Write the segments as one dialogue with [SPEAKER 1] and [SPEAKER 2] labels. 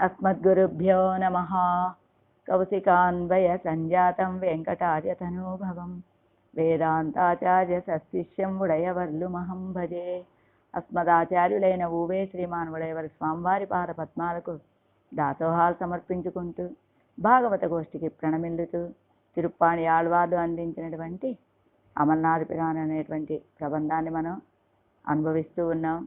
[SPEAKER 1] अस्मद्गुरुभ्यो नमः कौशिकान्वयसञ्जातं वेङ्कटार्यतनूभवं వేదాంతాచార్యసశిష్యం ఉడయవర్లుమహం భజే అస్మదాచార్యులైన ఊవే శ్రీమాన్ ఉడయవర్ స్వామివారి పాద పద్మాలకు దాసోహాలు సమర్పించుకుంటూ భాగవత గోష్ఠికి ప్రణమిల్లుతూ తిరుప్పాణి ఆళ్వార్లు అందించినటువంటి అమర్నాథ్ పురాణం అనేటువంటి ప్రబంధాన్ని మనం అనుభవిస్తూ ఉన్నాం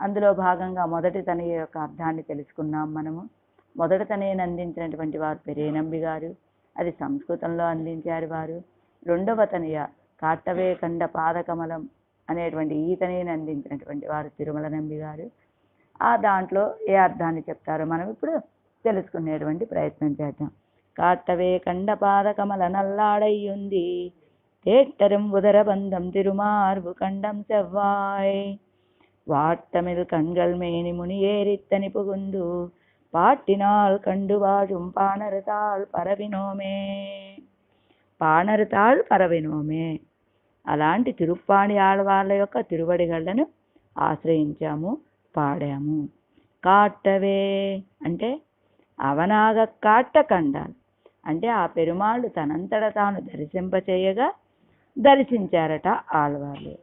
[SPEAKER 1] అందులో భాగంగా మొదటి తనయ యొక్క అర్థాన్ని తెలుసుకున్నాం మనము. మొదటి తనయను అందించినటువంటి వారు పెరేనంబి గారు అది సంస్కృతంలో అందించారు వారు. రెండవ తనయ కాట్టవేకండ పాదకమలం అనేటువంటి ఈ తనయను అందించినటువంటి వారు తిరుమల నంబి గారు. ఆ దాంట్లో ఏ అర్థాన్ని చెప్తారో మనం ఇప్పుడు తెలుసుకునేటువంటి ప్రయత్నం చేద్దాం. కాటవే కండ పాదకమల నల్లాడయ్యుంది తేట్టరం ఉదరబంధం తిరుమార్బు కండం చెవ్వాయ్. வாட்டமில் கண்கள் மேனி முனியேறித்தனி புகுந்து பாட்டினால் கண்டு வாழும் பாணருதாள் பரவினோமே పాణరుతాళ్ పరవినోమే అలాంటి తిరుప్పాణి ఆళ్వార్ల యొక్క తిరువడిగళ్లను ఆశ్రయించాము పాడాము కాట్టవే అంటే అవనాగ కాట్ట కండాలు అంటే ఆ పెరుమాళ్ళు తనంతట తాను దర్శింపచేయగా దర్శించారట ఆళ్వార్లు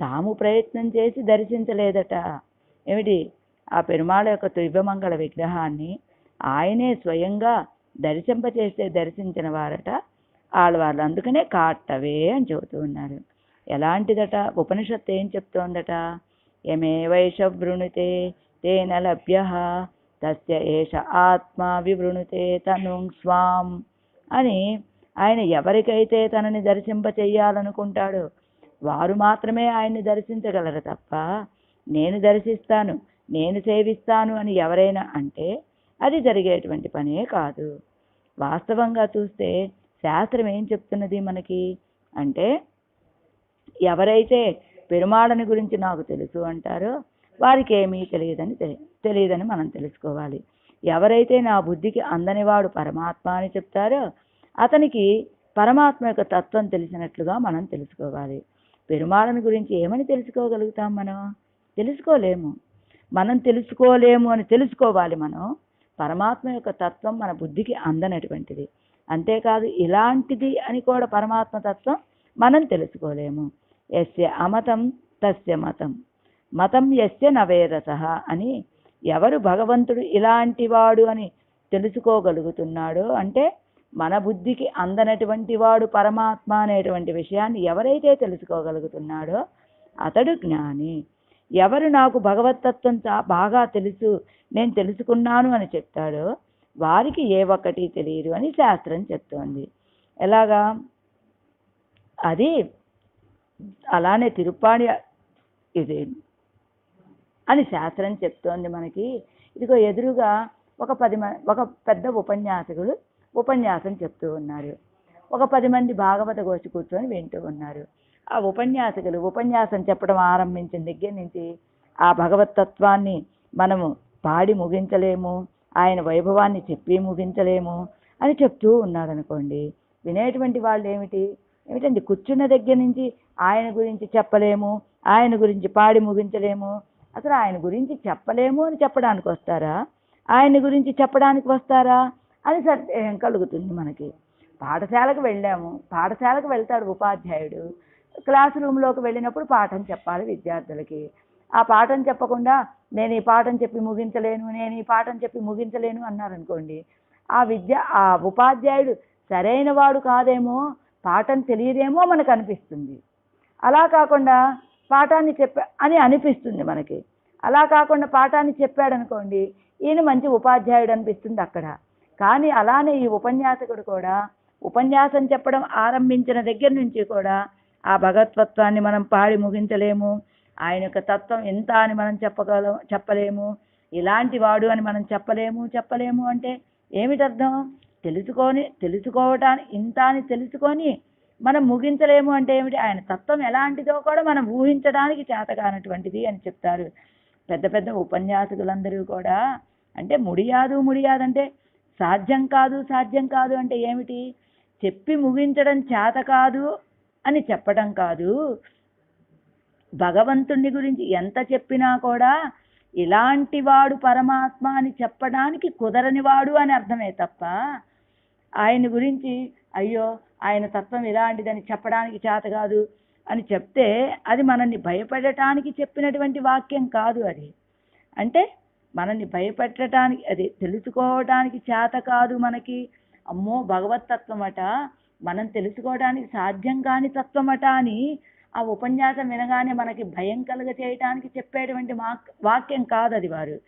[SPEAKER 1] తాము ప్రయత్నం చేసి దర్శించలేదట. ఏమిటి? ఆ పెరుమాళ యొక్క దివ్యమంగళ విగ్రహాన్ని ఆయనే స్వయంగా దర్శింపచేస్తే దర్శించిన వారట వాళ్ళు అందుకనే కాటవే అని చెబుతూ ఉన్నారు. ఎలాంటిదట? ఉపనిషత్తు ఏం చెప్తోందట? యమే వైష వృణుతే తేన లభ్య తస్య ఏష ఆత్మ వివృణుతే తను స్వాం అని ఆయన ఎవరికైతే తనని దర్శింప చెయ్యాలనుకుంటాడో వారు మాత్రమే ఆయన్ని దర్శించగలరు తప్ప నేను దర్శిస్తాను నేను సేవిస్తాను అని ఎవరైనా అంటే అది జరిగేటువంటి పనే కాదు. వాస్తవంగా చూస్తే శాస్త్రం ఏం చెప్తున్నది మనకి? అంటే ఎవరైతే పెరుమాళని గురించి నాకు తెలుసు అంటారో వారికి ఏమీ తెలియదని తెలి- తెలియదని మనం తెలుసుకోవాలి. ఎవరైతే నా బుద్ధికి అందనివాడు పరమాత్మ అని చెప్తారో అతనికి పరమాత్మ యొక్క తత్వం తెలిసినట్లుగా మనం తెలుసుకోవాలి. పెరుమాళను గురించి ఏమని తెలుసుకోగలుగుతాం మనం? తెలుసుకోలేము. మనం తెలుసుకోలేము అని తెలుసుకోవాలి మనం. పరమాత్మ యొక్క తత్వం మన బుద్ధికి అందనటువంటిది. అంతేకాదు ఇలాంటిది అని కూడా పరమాత్మ తత్వం మనం తెలుసుకోలేము. ఎస్య అమతం తస్య మతం. మతం ఎస్య నవేరస అని ఎవరు భగవంతుడు ఇలాంటివాడు అని తెలుసుకోగలుగుతున్నాడో అంటే మన బుద్ధికి అందనటువంటి వాడు పరమాత్మ అనేటువంటి విషయాన్ని ఎవరైతే తెలుసుకోగలుగుతున్నాడో అతడు జ్ఞాని. ఎవరు నాకు భగవతత్వం బాగా తెలుసు నేను తెలుసుకున్నాను అని చెప్తాడో వారికి ఏ ఒక్కటి తెలియదు అని శాస్త్రం చెప్తోంది. ఎలాగా? అది అలానే తిరుప్పాణి ఇది అని శాస్త్రం చెప్తోంది మనకి. ఇదిగో ఎదురుగా ఒక పది మ ఒక పెద్ద ఉపన్యాసకుడు ఉపన్యాసం చెప్తూ ఉన్నారు. ఒక పది మంది భాగవత గోష్ఠి కూర్చొని వింటూ ఉన్నారు. ఆ ఉపన్యాసకులు ఉపన్యాసం చెప్పడం ఆరంభించిన దగ్గర నుంచి ఆ భగవతత్వాన్ని మనము పాడి ముగించలేము ఆయన వైభవాన్ని చెప్పి ముగించలేము అని చెప్తూ ఉన్నారనుకోండి. వినేటువంటి వాళ్ళు ఏమిటి? ఏమిటండి? కూర్చున్న దగ్గర నుంచి ఆయన గురించి చెప్పలేము ఆయన గురించి పాడి ముగించలేము. అసలు ఆయన గురించి చెప్పలేము అని చెప్పడానికి వస్తారా? ఆయన గురించి చెప్పడానికి వస్తారా? అని సత్యం కలుగుతుంది మనకి? పాఠశాలకు వెళ్ళాము. పాఠశాలకు వెళ్తాడు ఉపాధ్యాయుడు. క్లాస్ రూమ్లోకి వెళ్ళినప్పుడు పాఠం చెప్పాలి విద్యార్థులకి. ఆ పాఠం చెప్పకుండా నేను ఈ పాఠం చెప్పి ముగించలేను నేను ఈ పాఠం చెప్పి ముగించలేను అన్నారనుకోండి ఆ విద్య ఆ ఉపాధ్యాయుడు సరైన వాడు కాదేమో పాఠం తెలియదేమో మనకు అనిపిస్తుంది. అలా కాకుండా పాఠాన్ని చెప్ప అని అనిపిస్తుంది మనకి. అలా కాకుండా పాఠాన్ని చెప్పాడనుకోండి ఈయన మంచి ఉపాధ్యాయుడు అనిపిస్తుంది అక్కడ. కానీ అలానే ఈ ఉపన్యాసకుడు కూడా ఉపన్యాసం చెప్పడం ఆరంభించిన దగ్గర నుంచి కూడా ఆ భగవత్వాన్ని మనం పాడి ముగించలేము. ఆయన యొక్క తత్వం ఎంత అని మనం చెప్పగలం చెప్పలేము. ఇలాంటి వాడు అని మనం చెప్పలేము చెప్పలేము అంటే ఏమిటి అర్థం తెలుసుకొని తెలుసుకోవటానికి ఇంత అని తెలుసుకొని మనం ముగించలేము అంటే ఏమిటి? ఆయన తత్వం ఎలాంటిదో కూడా మనం ఊహించడానికి చేతకానటువంటిది అని చెప్తారు. పెద్ద పెద్ద ఉపన్యాసకులందరూ కూడా అంటే ముడియాదు ముడియాదంటే సాధ్యం కాదు సాధ్యం కాదు అంటే ఏమిటి? చెప్పి ముగించడం చేత కాదు అని చెప్పడం కాదు. భగవంతుణ్ణి గురించి ఎంత చెప్పినా కూడా ఇలాంటి వాడు పరమాత్మ అని చెప్పడానికి కుదరని వాడు అని అర్థమే తప్ప ఆయన గురించి అయ్యో ఆయన తత్వం ఇలాంటిదని చెప్పడానికి చేత కాదు అని చెప్తే అది మనల్ని భయపడటానికి చెప్పినటువంటి వాక్యం కాదు అది. అంటే మనల్ని భయపెట్టడానికి అది తెలుసుకోవడానికి చేత కాదు మనకి. అమ్మో భగవతత్వం అట. మనం తెలుసుకోవడానికి సాధ్యం కాని తత్వం అట అని ఆ ఉపన్యాసం వినగానే మనకి భయం కలుగ చేయటానికి చెప్పేటువంటి వాక్యం కాదు అది వారు.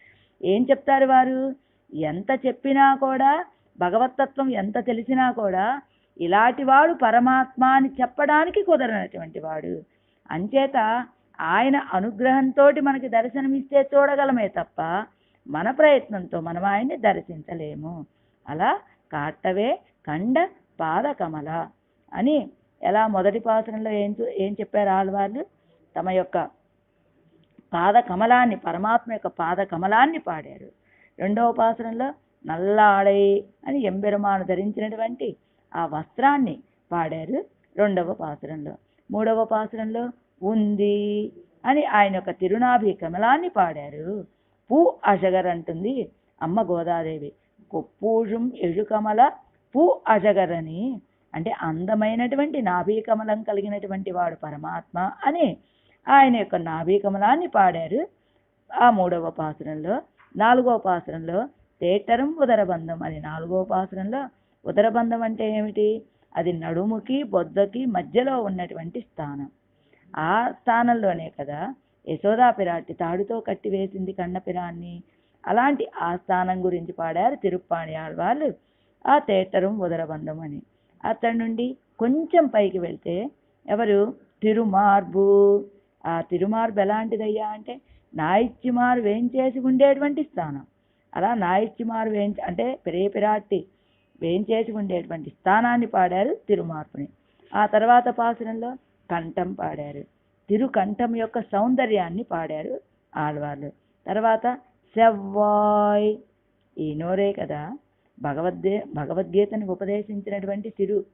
[SPEAKER 1] ఏం చెప్తారు వారు? ఎంత చెప్పినా కూడా భగవతత్వం ఎంత తెలిసినా కూడా ఇలాంటి వాడు పరమాత్మ అని చెప్పడానికి కుదరనటువంటి వాడు. అంచేత ఆయన అనుగ్రహంతో మనకి దర్శనమిస్తే చూడగలమే తప్ప మన ప్రయత్నంతో మనం ఆయన్ని దర్శించలేము. అలా కాట్టవే కండ పాదకమల అని ఎలా మొదటి పాసనలో ఏం చూ- ఏం చెప్పారు ఆళ్ళవాళ్ళు తమ యొక్క పాద కమలాన్ని పరమాత్మ యొక్క పాద కమలాన్ని పాడారు. రెండవ పాసనలో నల్లాడై అని ఎంబెరుమాను ధరించినటువంటి ఆ వస్త్రాన్ని పాడారు రెండవ పాసురంలో మూడవ పాసురంలో ఉంది అని ఆయన యొక్క తిరునాభి కమలాన్ని పాడారు. పూ అజగర్ అంటుంది అమ్మ గోదాదేవి. కొప్పూజుం ఎഴുకమల పూ అజగర్ అని అంటే అందమైనటువంటి నాభీకమలం కలిగినటువంటి వాడు పరమాత్మ అని ఆయన యొక్క నాభీకమలాన్ని పాడారు. ఆ మూడవ పాసురంలో నాలుగవ పాసురంలో తేటరం ఉదరబంధం అని నాలుగవ పాసురంలో ఉదరబంధం అంటే ఏమిటి? అది నడుముకి బొద్దకి మధ్యలో ఉన్నటువంటి స్థానం. ఆ స్థానంలోనే కదా యశోదా పిరాటి తాడుతో కట్టివేసింది కన్నపిరాన్ని అలాంటి ఆ స్థానం గురించి పాడారు తిరుప్పాణి ఆళ్వాళ్ళు ఆ తేటరం ఉదరబంధం అని అతడి నుండి కొంచెం పైకి వెళ్తే ఎవరు? తిరుమార్బు. ఆ తిరుమార్బు ఎలాంటిదయ్యా అంటే నాయిచ్చిమారు వేంచేసి ఉండేటువంటి స్థానం. అలా నాయిచ్చిమారు వేయించ అంటే పెరే పిరాట్టి వేయించేసి ఉండేటువంటి స్థానాన్ని పాడారు తిరుమార్పుని. ఆ తర్వాత పాసనంలో కంఠం పాడారు. తిరుకంఠం యొక్క సౌందర్యాన్ని పాడారు ఆళ్వార్లు. తర్వాత సెవ్వాయ్ ఈ నోరే కదా. భగవద్గే భగవద్గీతని ఉపదేశించినటువంటి తిరు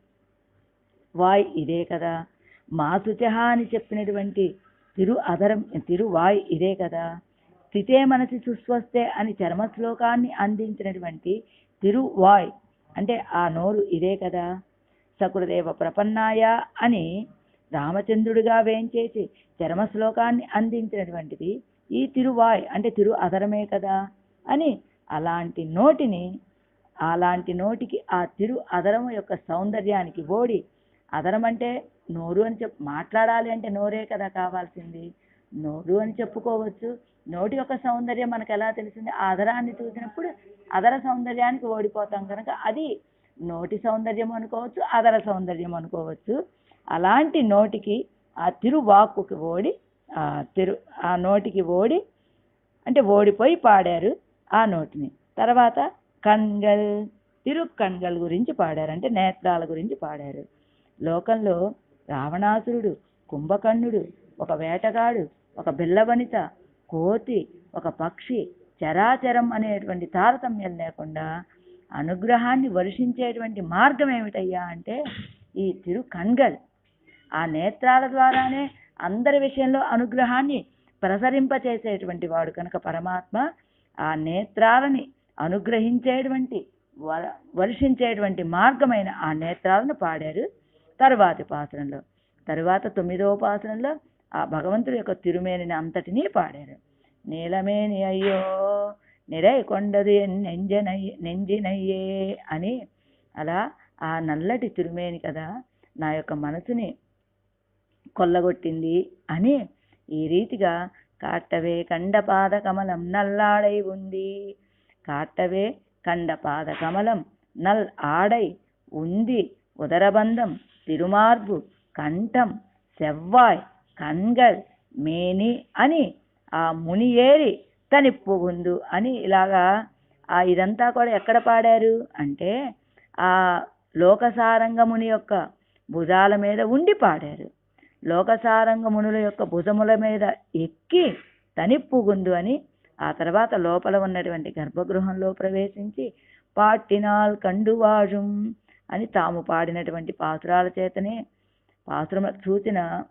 [SPEAKER 1] వాయ్ ఇదే కదా. మాతుచహ అని చెప్పినటువంటి తిరు అధరం తిరు వాయ్ ఇదే కదా. స్థితే మనసి సుస్వస్తే అని చర్మ శ్లోకాన్ని అందించినటువంటి తిరు వాయ్ అంటే ఆ నోరు ఇదే కదా. సకృదేవ ప్రపన్నాయ అని రామచంద్రుడిగా వేంచేసి చర్మ శ్లోకాన్ని అందించినటువంటిది ఈ తిరువాయ్ అంటే తిరు అధరమే కదా అని అలాంటి నోటిని అలాంటి నోటికి ఆ తిరు అదరం యొక్క సౌందర్యానికి ఓడి అధరం అంటే నోరు అని చెప్ మాట్లాడాలి అంటే నోరే కదా కావాల్సింది. నోరు అని చెప్పుకోవచ్చు. నోటి యొక్క సౌందర్యం మనకు ఎలా తెలిసింది? ఆ అధరాన్ని చూసినప్పుడు అధర సౌందర్యానికి ఓడిపోతాం కనుక అది నోటి సౌందర్యం అనుకోవచ్చు అధర సౌందర్యం అనుకోవచ్చు. అలాంటి నోటికి ఆ తిరువాక్కుకి ఓడి ఆ తిరు ఆ నోటికి ఓడి అంటే ఓడిపోయి పాడారు ఆ నోటిని. తర్వాత కన్గల్ తిరు కన్గల్ గురించి పాడారు అంటే నేత్రాల గురించి పాడారు. లోకంలో రావణాసురుడు కుంభకర్ణుడు ఒక వేటగాడు ఒక బిల్లవనిత కోతి ఒక పక్షి చరాచరం అనేటువంటి తారతమ్యం లేకుండా అనుగ్రహాన్ని వర్షించేటువంటి మార్గం ఏమిటయ్యా అంటే ఈ తిరు కన్గల్ ఆ నేత్రాల ద్వారానే అందరి విషయంలో అనుగ్రహాన్ని ప్రసరింపచేసేటువంటి వాడు కనుక పరమాత్మ ఆ నేత్రాలని అనుగ్రహించేటువంటి వర్షించేటువంటి మార్గమైన ఆ నేత్రాలను పాడారు తరువాతి ఉపాసనలో తరువాత తొమ్మిదవ ఉపాసనలో ఆ భగవంతుడి యొక్క తిరుమేనిని అంతటినీ పాడారు. నీలమేని అయ్యో నిరై కొండది నెంజనయ్యే నెంజినయ్యే అని అలా ఆ నల్లటి తిరుమేని కదా నా యొక్క మనసుని కొల్లగొట్టింది అని ఈ రీతిగా కాట్టవే కండపాద కమలం నల్లాడై ఉంది. కాట్టవే కండపాద కమలం నల్ ఆడై ఉంది. ఉదరబంధం తిరుమార్బు కంఠం సెవ్వాయ్ కన్గల్ మేని అని ఆ ముని ఏరి తనిప్పు ఉందు అని ఇలాగా ఆ ఇదంతా కూడా ఎక్కడ పాడారు? అంటే ఆ లోకసారంగ ముని యొక్క భుజాల మీద ఉండి పాడారు. లోకసారంగ మునుల యొక్క భుజముల మీద ఎక్కి తనిప్పుగుందు అని ఆ తర్వాత లోపల ఉన్నటువంటి గర్భగృహంలో ప్రవేశించి పాట్టినాల్ కండువాజుం అని తాము పాడినటువంటి పాసురాల చేతనే పాసురమ సూచన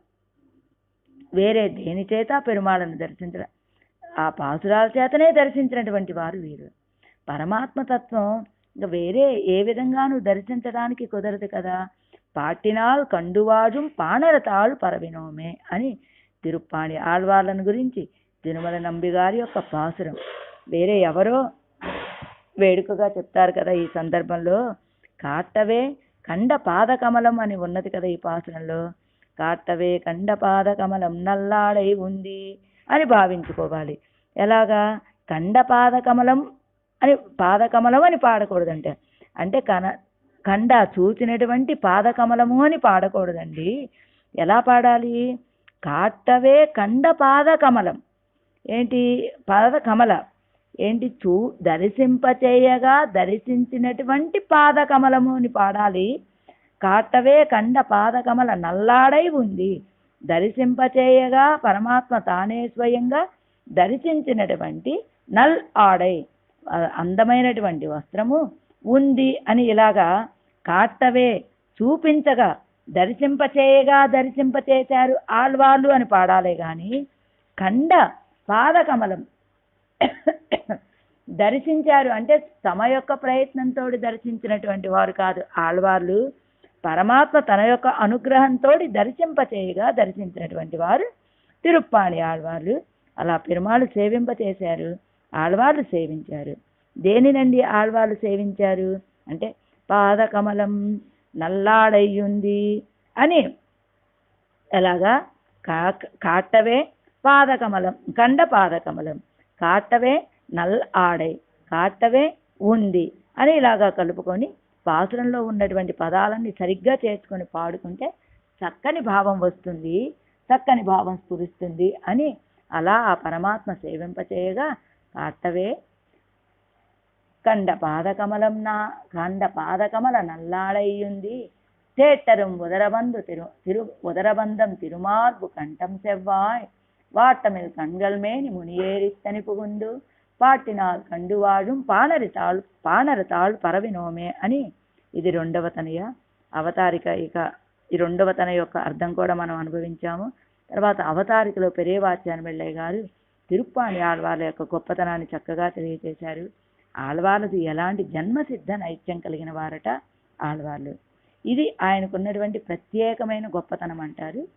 [SPEAKER 1] వేరే దేని చేత పెరుమాళను దర్శించడం ఆ పాసురాల చేతనే దర్శించినటువంటి వారు వీరు. పరమాత్మ తత్వం ఇంకా వేరే ఏ విధంగానూ దర్శించడానికి కుదరదు కదా. పాటినాల్ కండువాజుం పానరతాళ్ పరవినోమే అని తిరుప్పాణి ఆళ్వార్లను గురించి తిరుమల నంబి గారి యొక్క పాసురం. వేరే ఎవరో వేడుకగా చెప్తారు కదా ఈ సందర్భంలో కాటవే కండ పాదకమలం అని ఉన్నది కదా ఈ పాసురంలో. కాట్టవే కండ పాదకమలం నల్లాడై ఉంది అని భావించుకోవాలి. ఎలాగా? కండ పాదకమలం అని పాదకమలం అని పాడకూడదంటే. అంటే కన కండ చూచినటువంటి పాదకమలము అని పాడకూడదండి. ఎలా పాడాలి? కాట్టవే కండ పాదకమలం. ఏంటి? పాదకమల. ఏంటి? చూ దర్శింపచేయగా దర్శించినటువంటి పాదకమలము అని పాడాలి. కాట్టవే కండ పాదకమల నల్లాడై ఉంది. దర్శింపచేయగా పరమాత్మ తానే స్వయంగా దర్శించినటువంటి నల్ ఆడై అందమైనటువంటి వస్త్రము ఉంది అని ఇలాగా కాట్టవే చూపించగా దర్శింపచేయగా దర్శింపచేశారు ఆల్వాళ్ళు అని పాడాలే గాని కండ పాదకమలం దర్శించారు. అంటే తమ యొక్క ప్రయత్నంతో దర్శించినటువంటి వారు కాదు ఆళ్వార్లు పరమాత్మ తన యొక్క అనుగ్రహంతో దర్శింపచేయగా దర్శించినటువంటి వారు తిరుప్పాణి ఆళ్వార్లు అలా పెరుమాళ్ళు సేవింపచేశారు ఆళ్వార్లు సేవించారు. దేనినండి ఆళ్వార్లు సేవించారు? అంటే పాదకమలం నల్లాడయ్యుంది అని. ఎలాగా? కాక కాట్టవే పాదకమలం కండ పాదకమలం. కాట్టవే నల్ ఆడై కాట్టవే ఉంది అని ఇలాగా కలుపుకొని పాసురంలో ఉన్నటువంటి పదాలన్నీ సరిగ్గా చేసుకొని పాడుకుంటే చక్కని భావం వస్తుంది చక్కని భావం స్ఫురిస్తుంది అని అలా ఆ పరమాత్మ సేవింపచేయగా కాట్టవే కండ పాదకమలం నా కండ పాదకమల నల్లాడయ్యుంది தேட்டரும் உதரபந்து திரு திரு உதரபந்தம் திருமார்பு కంఠం செவ்வாய் வாட்டமில் கண்கள் மேனி முனியேறித்தனி புகுந்து పాటినాల్ కండువాడుం పానరి తాళ్ పానర తాళ్ పరవినోమే అని ఇది రెండవ తనయ అవతారిక ఇక ఈ రెండవ తన యొక్క అర్థం కూడా మనం అనుభవించాము తర్వాత అవతారికలో పెరేవాచ్యాన్ వెళ్ళయ్య గారు తిరుప్పాణి ఆళ్వార్ల యొక్క గొప్పతనాన్ని చక్కగా తెలియజేశారు ఆళ్వార్లది ఎలాంటి జన్మసిద్ధ నైత్యం కలిగిన వారట ఆళ్వార్లు. ఇది ఆయనకున్నటువంటి ప్రత్యేకమైన గొప్పతనం అంటారు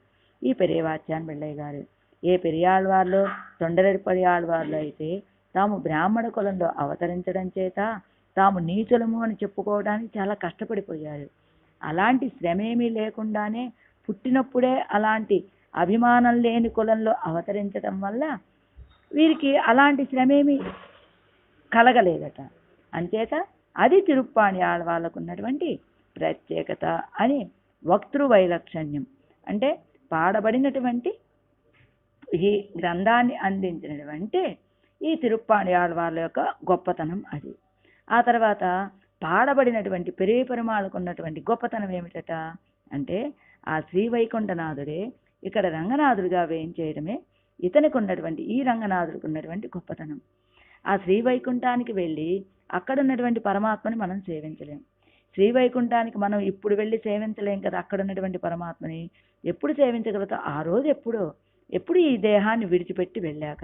[SPEAKER 1] ఈ పెరియవాచ్యాన్ వెళ్ళయ్య గారు. ఏ పెరియాళ్వార్లో తొండరెడిపడి ఆళ్వార్లు అయితే తాము బ్రాహ్మణ కులంలో అవతరించడం చేత తాము నీచులము అని చెప్పుకోవడానికి చాలా కష్టపడిపోయారు. అలాంటి శ్రమేమీ లేకుండానే పుట్టినప్పుడే అలాంటి అభిమానం లేని కులంలో అవతరించడం వల్ల వీరికి అలాంటి శ్రమేమీ కలగలేదట. అంచేత అది తిరుప్పాణి ఆళ్వాళ్ళకు ఉన్నటువంటి ప్రత్యేకత అని వక్తృ వైలక్షణ్యం అంటే పాడబడినటువంటి ఈ గ్రంథాన్ని అందించినటువంటి ఈ తిరుప్పాణి ఆడవాళ్ళ యొక్క గొప్పతనం అది. ఆ తర్వాత పాడబడినటువంటి పెరిగి పెరుమాళ్ళకు ఉన్నటువంటి గొప్పతనం ఏమిటట? అంటే ఆ శ్రీ వైకుంఠనాథుడే ఇక్కడ రంగనాథుడిగా వేయించేయడమే ఇతనికి ఉన్నటువంటి ఈ రంగనాథుడికి ఉన్నటువంటి గొప్పతనం. ఆ శ్రీవైకుంఠానికి వెళ్ళి అక్కడ ఉన్నటువంటి పరమాత్మని మనం సేవించలేం. శ్రీవైకుంఠానికి మనం ఇప్పుడు వెళ్ళి సేవించలేం కదా అక్కడ ఉన్నటువంటి పరమాత్మని ఎప్పుడు సేవించగలుగుతాం? ఆ రోజు ఎప్పుడో ఎప్పుడు ఈ దేహాన్ని విడిచిపెట్టి వెళ్ళాక.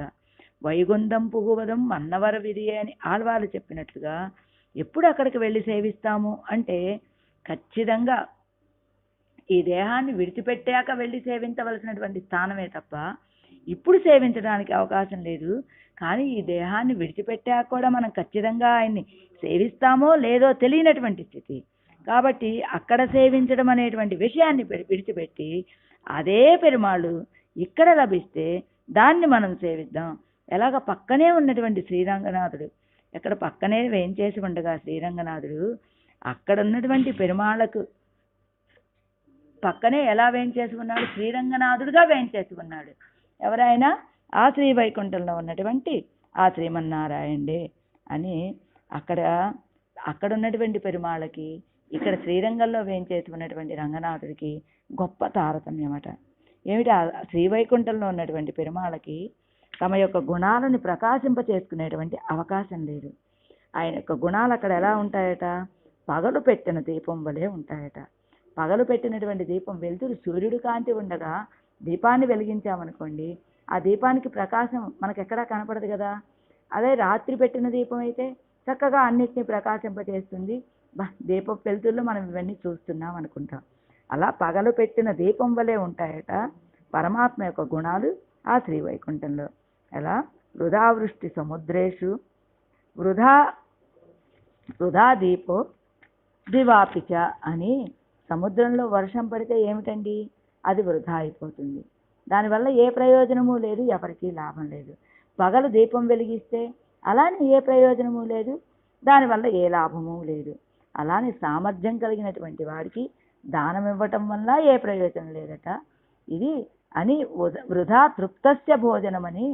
[SPEAKER 1] వైగుంధం పుగువదం మన్నవర విరియే అని ఆళ్వాళ్ళు చెప్పినట్లుగా ఎప్పుడు అక్కడికి వెళ్ళి సేవిస్తాము అంటే ఖచ్చితంగా ఈ దేహాన్ని విడిచిపెట్టాక వెళ్ళి సేవించవలసినటువంటి స్థానమే తప్ప ఇప్పుడు సేవించడానికి అవకాశం లేదు. కానీ ఈ దేహాన్ని విడిచిపెట్టాక కూడా మనం ఖచ్చితంగా ఆయన్ని సేవిస్తామో లేదో తెలియనటువంటి స్థితి. కాబట్టి అక్కడ సేవించడం అనేటువంటి విషయాన్ని విడిచిపెట్టి అదే పెరుమాళ్ళు ఇక్కడ లభిస్తే దాన్ని మనం సేవిద్దాం. ఎలాగ పక్కనే ఉన్నటువంటి శ్రీరంగనాథుడు ఎక్కడ పక్కనే వేయించేసి ఉండగా శ్రీరంగనాథుడు అక్కడ ఉన్నటువంటి పెరుమాళ్ళకు పక్కనే ఎలా వేయించేసి ఉన్నాడు? శ్రీరంగనాథుడుగా వేయించేసి ఉన్నాడు? ఎవరైనా ఆ శ్రీ వైకుంఠంలో ఉన్నటువంటి ఆ శ్రీమన్నారాయణుడే అని అక్కడ అక్కడ ఉన్నటువంటి పెరుమాళ్ళకి ఇక్కడ శ్రీరంగంలో వేయించేసి ఉన్నటువంటి రంగనాథుడికి గొప్ప తారతమ్యమట. ఏమిటి? ఆ శ్రీవైకుంఠంలో ఉన్నటువంటి పెరుమాళ్ళకి తమ యొక్క గుణాలను ప్రకాశింప చేసుకునేటువంటి అవకాశం లేదు. ఆయన యొక్క గుణాలు అక్కడ ఎలా ఉంటాయట? పగలు పెట్టిన దీపం వలె ఉంటాయట. పగలు పెట్టినటువంటి దీపం వెలుతురు సూర్యుడు కాంతి ఉండగా దీపాన్ని వెలిగించామనుకోండి ఆ దీపానికి ప్రకాశం మనకు ఎక్కడా కనపడదు కదా. అదే రాత్రి పెట్టిన దీపం అయితే చక్కగా అన్నిటినీ ప్రకాశింపజేస్తుంది బా దీపం వెలుతుల్లో మనం ఇవన్నీ చూస్తున్నాం అనుకుంటాం అలా పగలు పెట్టిన దీపం వలె ఉంటాయట పరమాత్మ యొక్క గుణాలు ఆ శ్రీ వైకుంఠంలో. ఎలా? వృధావృష్టి సముద్రేషు వృధా వృధా దీపో దివాపిచ అని సముద్రంలో వర్షం పడితే ఏమిటండి? అది వృధా అయిపోతుంది. దానివల్ల ఏ ప్రయోజనము లేదు ఎవరికీ లాభం లేదు. పగలు దీపం వెలిగిస్తే అలానే ఏ ప్రయోజనము లేదు దానివల్ల ఏ లాభము లేదు. అలానే సామర్థ్యం కలిగినటువంటి వాడికి దానం ఇవ్వటం వల్ల ఏ ప్రయోజనం లేదట. ఇది అని వృధా తృప్తస్య భోజనమని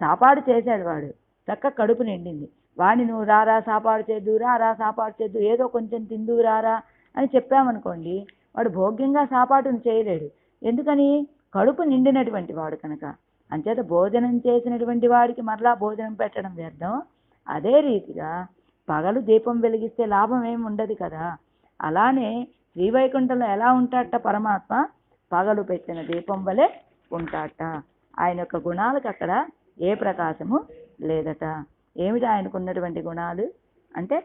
[SPEAKER 1] సాపాడు చేశాడు వాడు. చక్క కడుపు నిండింది. వాడిని నువ్వు రారా సాపాడు చేద్దు రారా సాపాడు చేద్దు ఏదో కొంచెం తిందు రారా అని చెప్పామనుకోండి వాడు భోగ్యంగా సాపాటును చేయలేడు. ఎందుకని? కడుపు నిండినటువంటి వాడు కనుక అంచేత భోజనం చేసినటువంటి వాడికి మరలా భోజనం పెట్టడం వ్యర్థం. అదే రీతిగా పగలు దీపం వెలిగిస్తే లాభం ఏమి ఉండదు కదా. అలానే శ్రీవైకుంఠంలో ఎలా ఉంటాడట పరమాత్మ? పగలు పెట్టిన దీపం వలె ఉంటాడట. ఆయన యొక్క గుణాలకు అక్కడ ఏ ప్రకాశము లేదట. ఏమిటి ఆయనకు ఉన్నటువంటి గుణాలు? అంటే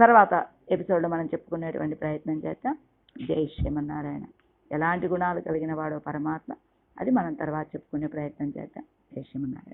[SPEAKER 1] తర్వాత ఎపిసోడ్లో మనం చెప్పుకునేటువంటి ప్రయత్నం చేద్దాం. జై శ్రీమన్నారాయణ. ఎలాంటి గుణాలు కలిగిన వాడో పరమాత్మ అది మనం తర్వాత చెప్పుకునే ప్రయత్నం చేద్దాం. జై శ్రీమన్నారాయణ.